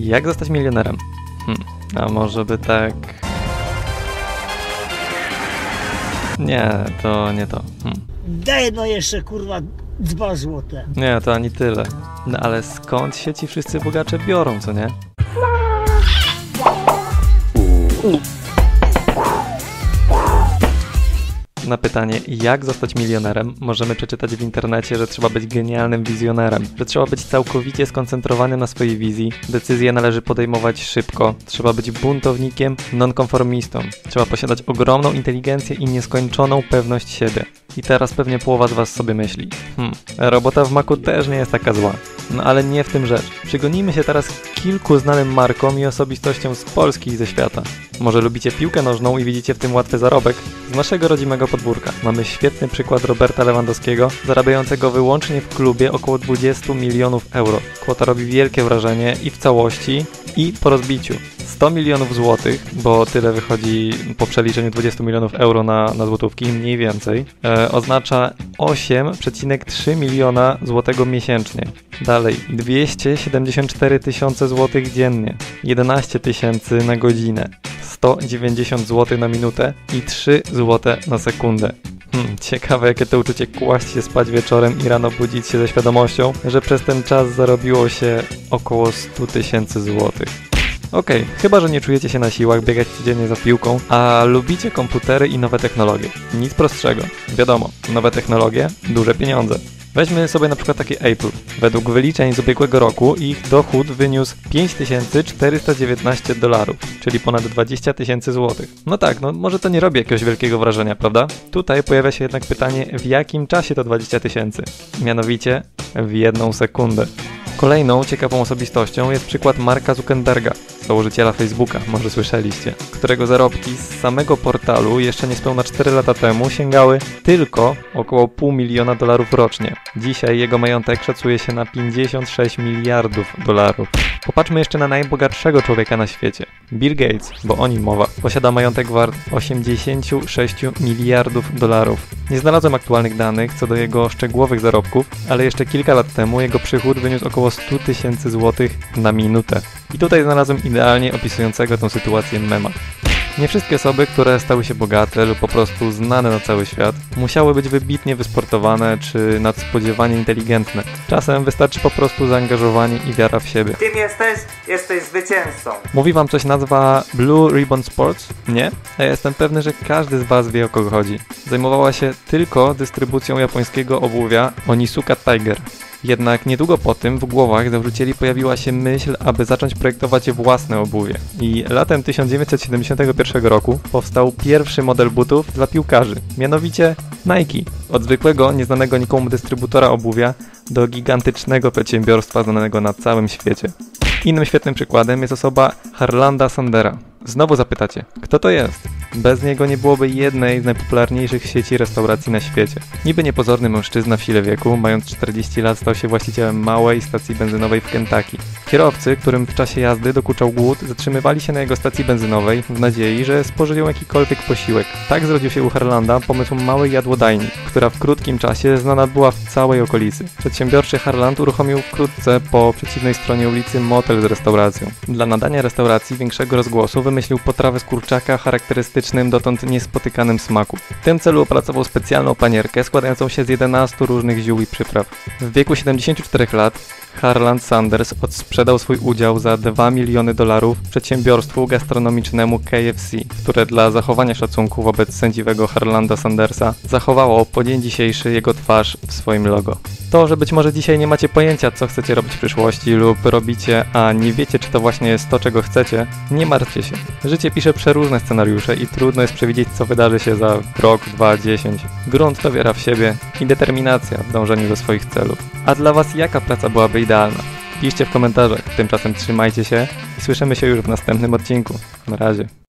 Jak zostać milionerem? Hmm, a może by tak... Nie, to nie to. Hmm. Daj no jeszcze kurwa dwa złote. Nie, to ani tyle. No ale skąd się ci wszyscy bogacze biorą, co nie? Na pytanie, jak zostać milionerem, możemy przeczytać w internecie, że trzeba być genialnym wizjonerem, że trzeba być całkowicie skoncentrowanym na swojej wizji, decyzje należy podejmować szybko, trzeba być buntownikiem, nonkonformistą, trzeba posiadać ogromną inteligencję i nieskończoną pewność siebie. I teraz pewnie połowa z Was sobie myśli, hmm, robota w maku też nie jest taka zła. No ale nie w tym rzecz. Przygonimy się teraz kilku znanym markom i osobistościom z Polski i ze świata. Może lubicie piłkę nożną i widzicie w tym łatwy zarobek? Z naszego rodzimego podwórka mamy świetny przykład Roberta Lewandowskiego, zarabiającego wyłącznie w klubie około 20 milionów euro. Kwota robi wielkie wrażenie i w całości, i po rozbiciu. 100 milionów złotych, bo tyle wychodzi po przeliczeniu 20 milionów euro na, na złotówki, mniej więcej, e, oznacza 8,3 miliona złotego miesięcznie. Dalej, 274 tysiące złotych dziennie, 11 tysięcy na godzinę, 190 zł na minutę i 3 zł na sekundę. Hmm, ciekawe jakie to uczucie kłaść się spać wieczorem i rano budzić się ze świadomością, że przez ten czas zarobiło się około 100 tysięcy złotych. Okej, chyba że nie czujecie się na siłach biegać codziennie za piłką, a lubicie komputery i nowe technologie. Nic prostszego. Wiadomo, nowe technologie, duże pieniądze. Weźmy sobie na przykład taki Apple. Według wyliczeń z ubiegłego roku ich dochód wyniósł 5419 dolarów, czyli ponad 20 tysięcy złotych. No tak, no może to nie robi jakiegoś wielkiego wrażenia, prawda? Tutaj pojawia się jednak pytanie, w jakim czasie to 20 tysięcy? Mianowicie w jedną sekundę. Kolejną ciekawą osobistością jest przykład Marka Zuckerberga, założyciela Facebooka, może słyszeliście, którego zarobki z samego portalu jeszcze niespełna 4 lata temu sięgały tylko około pół miliona dolarów rocznie. Dzisiaj jego majątek szacuje się na 56 miliardów dolarów. Popatrzmy jeszcze na najbogatszego człowieka na świecie. Bill Gates, bo o nim mowa, posiada majątek wart 86 miliardów dolarów. Nie znalazłem aktualnych danych co do jego szczegółowych zarobków, ale jeszcze kilka lat temu jego przychód wyniósł około 100 tysięcy złotych na minutę. I tutaj znalazłem idealnie opisującego tę sytuację mema. Nie wszystkie osoby, które stały się bogate lub po prostu znane na cały świat, musiały być wybitnie wysportowane czy nadspodziewanie inteligentne. Czasem wystarczy po prostu zaangażowanie i wiara w siebie. Kim jesteś? Jesteś zwycięzcą. Mówi wam coś nazwa Blue Ribbon Sports? Nie? A ja jestem pewny, że każdy z was wie o kogo chodzi. Zajmowała się tylko dystrybucją japońskiego obuwia Onisuka Tiger. Jednak niedługo po tym w głowach zawrócili pojawiła się myśl, aby zacząć projektować własne obuwie. I latem 1971 roku powstał pierwszy model butów dla piłkarzy, mianowicie Nike. Od zwykłego, nieznanego nikomu dystrybutora obuwia do gigantycznego przedsiębiorstwa znanego na całym świecie. Innym świetnym przykładem jest osoba Harlanda Sandera. Znowu zapytacie, kto to jest? Bez niego nie byłoby jednej z najpopularniejszych sieci restauracji na świecie. Niby niepozorny mężczyzna w sile wieku, mając 40 lat, stał się właścicielem małej stacji benzynowej w Kentucky. Kierowcy, którym w czasie jazdy dokuczał głód, zatrzymywali się na jego stacji benzynowej w nadziei, że spożyją jakikolwiek posiłek. Tak zrodził się u Harlanda pomysł małej jadłodajni, która w krótkim czasie znana była w całej okolicy. Przedsiębiorczy Harland uruchomił wkrótce po przeciwnej stronie ulicy motel z restauracją. Dla nadania restauracji większego rozgłosu wymyślił potrawę z kurczaka dotąd niespotykanym smaku. W tym celu opracował specjalną panierkę składającą się z 11 różnych ziół i przypraw. W wieku 74 lat Harland Sanders odsprzedał swój udział za 2 miliony dolarów przedsiębiorstwu gastronomicznemu KFC, które dla zachowania szacunku wobec sędziwego Harlanda Sandersa zachowało po dzień dzisiejszy jego twarz w swoim logo. To, że być może dzisiaj nie macie pojęcia, co chcecie robić w przyszłości lub robicie, a nie wiecie, czy to właśnie jest to, czego chcecie, nie martwcie się. Życie pisze przeróżne scenariusze i trudno jest przewidzieć, co wydarzy się za rok, dwa, dziesięć. Grunt to wiara w siebie i determinacja w dążeniu do swoich celów. A dla Was jaka praca byłaby idealna? Piszcie w komentarzach. Tymczasem trzymajcie się i słyszymy się już w następnym odcinku. Na razie.